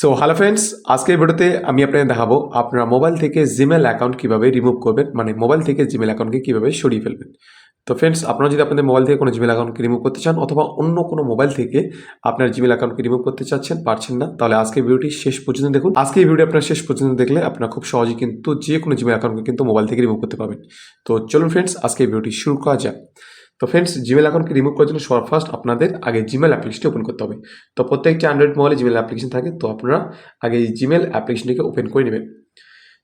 So hello friends আজকের ভিডিওতে আমি আপনাদের দেখাবো আপনারা মোবাইল থেকে জিমেল অ্যাকাউন্ট কীভাবে রিমুভ করবেন মানে মোবাইল থেকে জিমেল অ্যাকাউন্টকে কীভাবে সরিয়ে ফেলবেন। তো ফ্রেন্ডস আপনারা যদি আপনাদের মোবাইল থেকে কোনো জিমেল অ্যাকাউন্টকে রিমুভ করতে চান অথবা অন্য কোনো মোবাইল থেকে আপনার জিমেল অ্যাকাউন্টকে রিমুভ করতে চাচ্ছেন, পারছেন না, তাহলে আজকে ভিডিওটি শেষ পর্যন্ত দেখুন। আজকে এই ভিডিও আপনার শেষ পর্যন্ত দেখলে আপনারা খুব সহজেই কিন্তু যে কোনো জিমেল অ্যাকাউন্টকে কিন্তু মোবাইল থেকে রিমুভ করতে পারবেন। তো চলুন ফ্রেন্ডস আজকে এই ভিডিওটি শুরু করা যাক। তো ফ্রেন্ডস জিমেল অ্যাকাউন্টকে রিমুভ করার জন্য সবার ফার্স্ট আপনাদের আগে জিমেল অ্যাপ্লিকেশনটি ওপেন করতে হবে। তো প্রত্যেকটি অ্যান্ড্রয়েড মোবাইলে জিমেল অ্যাপ্লিকেশন থাকে, তো আপনারা আগে এই জিমেল অ্যাপ্লিকেশনটিকে ওপেন করে নেবেন।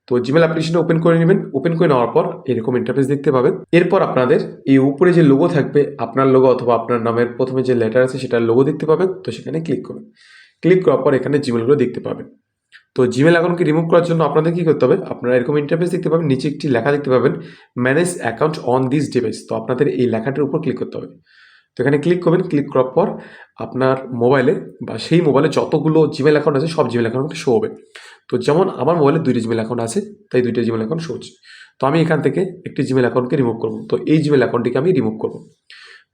তো জিমেল অ্যাপ্লিকেশনটা ওপেন করে নেবেন। ওপেন করে নেওয়ার পর এরকম ইন্টারফেস দেখতে পাবেন। এরপর আপনাদের এই উপরে যে লোগো থাকবে, আপনার লোগো অথবা আপনার নামের প্রথমে যে লেটার আছে, সেটার লোগো দেখতে পাবেন। তো সেখানে ক্লিক করবেন। ক্লিক করার পর এখানে জিমেলগুলো দেখতে পাবেন। তো জিমেল অ্যাকাউন্টকে রিমুভ করার জন্য আপনাদের কী করতে হবে? আপনারা এরকম ইন্টারফেস দেখতে পাবেন, নিচে একটি লেখা দেখতে পাবেন manage account on this device তো আপনাদের এই লেখাটির উপর ক্লিক করতে হবে। তো এখানে ক্লিক করবেন ক্লিক করার পর আপনার মোবাইলে বা সেই মোবাইলে যতগুলো জিমেল অ্যাকাউন্ট আছে, সব জিমেল অ্যাকাউন্ট শো হবে। তো যেমন আমার মোবাইলে দুইটা জিমেল অ্যাকাউন্ট আছে, তাই দুইটা জিমেল অ্যাকাউন্ট শো হচ্ছে। তো আমি এখান থেকে একটি জিমেল অ্যাকাউন্টকে রিমুভ করব। তো এই জিমেল অ্যাকাউন্টটিকে আমি রিমুভ করব।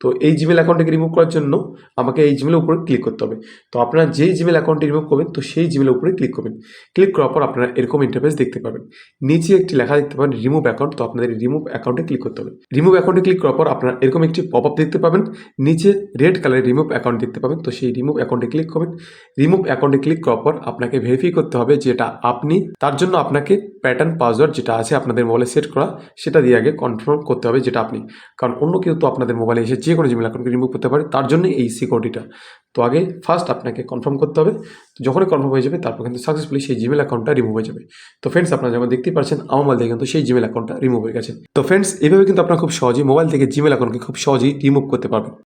তো এই জিমেল অ্যাকাউন্টটিকে রিমুভ করার জন্য আমাকে এই জিমেলের উপরে ক্লিক করতে হবে। তো আপনারা যেই জিমেল অ্যাকাউন্টটি রিমুভ করবেন, তো সেই জিমেলের উপরে ক্লিক করবেন। ক্লিক করার পর আপনারা এরকম ইন্টারফেস দেখতে পাবেন। নিচে একটি লেখা দেখতে পাবেন রিমুভ অ্যাকাউন্ট তো আপনাদের রিমুভ অ্যাকাউন্টে ক্লিক করতে হবে। রিমুভ অ্যাকাউন্টে ক্লিক করার পর আপনারা এরকম একটি পপ আপ দেখতে পাবেন। নিচে রেড কালারের রিমুভ অ্যাকাউন্ট দেখতে পাবেন, তো সেই রিমুভ অ্যাকাউন্টে ক্লিক করবেন। রিমুভ অ্যাকাউন্টে ক্লিক করার পর আপনাকে ভেরিফাই করতে হবে যেটা আপনি, তার জন্য আপনাকে প্যাটার্ন পাসওয়ার্ড যেটা আছে আপনাদের মোবাইলে সেট করা, সেটা দিয়ে আগে কনফার্ম করতে হবে যেটা আপনি। কারণ অন্য কেউ তো আপনাদের মোবাইলে এসে যে কোনো জিমেল অ্যাকাউন্টকে রিমুভ করতে পারি, তার জন্য এই সিকিউরিটিটা তো আগে ফার্স্ট আপনাকে কনফার্ম করতে হবে যখনই কনফার্ম হয়ে যাবে, তারপর কিন্তু সাকসেসফুলি সেই জিমেল অ্যাকাউন্টটা রিমুভ হয়ে যাবে। তো ফ্রেন্ডস আপনারা যেমন দেখতেই পারছেন আমার মোবাইল থেকে কিন্তু সেই জিমেল অ্যাকাউন্টটা রিমুভ হয়ে গেছে। তো ফ্রেন্ডস এভাবে কিন্তু আপনারা খুব সহজেই মোবাইল থেকে জিমেল অ্যাকাউন্টকে খুব সহজেই রিমুভ করতে পারবেন।